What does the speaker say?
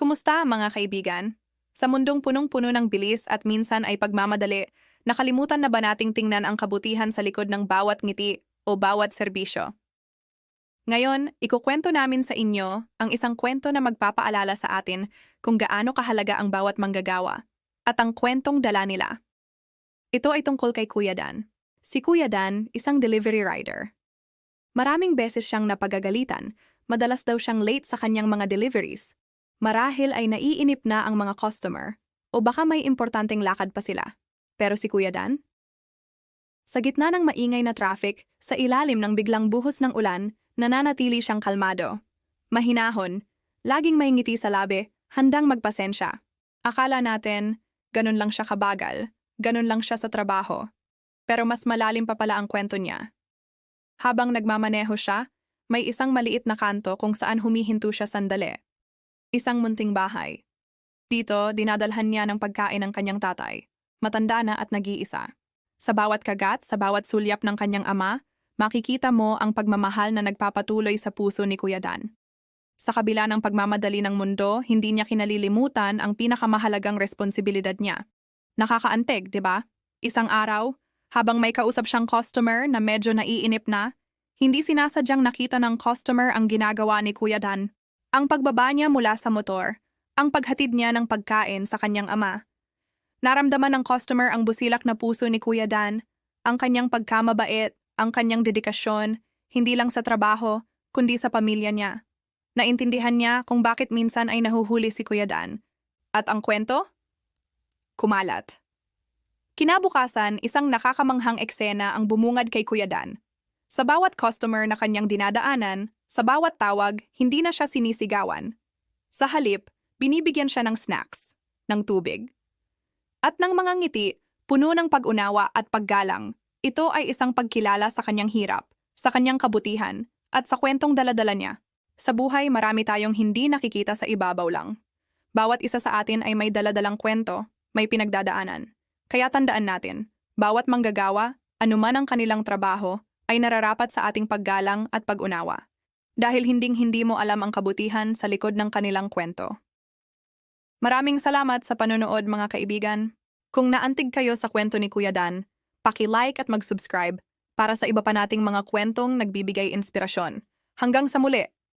Kumusta mga kaibigan? Sa mundong punong-puno ng bilis at minsan ay pagmamadali, nakalimutan na ba nating tingnan ang kabutihan sa likod ng bawat ngiti o bawat serbisyo? Ngayon, ikukwento namin sa inyo ang isang kwento na magpapaalala sa atin kung gaano kahalaga ang bawat manggagawa at ang kwentong dala nila. Ito ay tungkol kay Kuya Dan. Si Kuya Dan, isang delivery rider. Maraming beses siyang napagagalitan, madalas daw siyang late sa kanyang mga deliveries. Marahil ay naiinip na ang mga customer o baka may importanteng lakad pa sila. Pero si Kuya Dan? Sa gitna ng maingay na traffic, sa ilalim ng biglang buhos ng ulan, nananatili siyang kalmado. Mahinahon, laging may ngiti sa labi, handang magpasensya. Akala natin, ganun lang siya kabagal, ganun lang siya sa trabaho. Pero mas malalim pa pala ang kwento niya. Habang nagmamaneho siya, may isang maliit na kanto kung saan humihinto siya sandali. Isang munting bahay. Dito, dinadalhan niya ng pagkain ng kanyang tatay. Matanda na at nag-iisa. Sa bawat kagat, sa bawat sulyap ng kanyang ama, makikita mo ang pagmamahal na nagpapatuloy sa puso ni Kuya Dan. Sa kabila ng pagmamadali ng mundo, hindi niya kinalilimutan ang pinakamahalagang responsibilidad niya. Nakakaantig, di ba? Isang araw, habang may kausap siyang customer na medyo naiinip na, hindi sinasadyang nakita ng customer ang ginagawa ni Kuya Dan. Ang pagbaba niya mula sa motor, ang paghatid niya ng pagkain sa kanyang ama. Naramdaman ng customer ang busilak na puso ni Kuya Dan, ang kanyang pagkamabait, ang kanyang dedikasyon, hindi lang sa trabaho, kundi sa pamilya niya. Naintindihan niya kung bakit minsan ay nahuhuli si Kuya Dan. At ang kwento? Kumalat. Kinabukasan, isang nakakamanghang eksena ang bumungad kay Kuya Dan. Sa bawat customer na kanyang dinadaanan, sa bawat tawag, hindi na siya sinisigawan. Sa halip, binibigyan siya ng snacks, ng tubig. At ng mga ngiti, puno ng pag-unawa at paggalang. Ito ay isang pagkilala sa kanyang hirap, sa kanyang kabutihan, at sa kwentong daladala niya. Sa buhay, marami tayong hindi nakikita sa ibabaw lang. Bawat isa sa atin ay may daladalang kwento, may pinagdadaanan. Kaya tandaan natin, bawat manggagawa, anuman ang kanilang trabaho, ay nararapat sa ating paggalang at pag-unawa. Dahil hinding-hindi mo alam ang kabutihan sa likod ng kanilang kwento. Maraming salamat sa panonood mga kaibigan. Kung naantig kayo sa kwento ni Kuya Dan, paki-like at mag-subscribe para sa iba pa nating mga kwentong nagbibigay inspirasyon. Hanggang sa muli!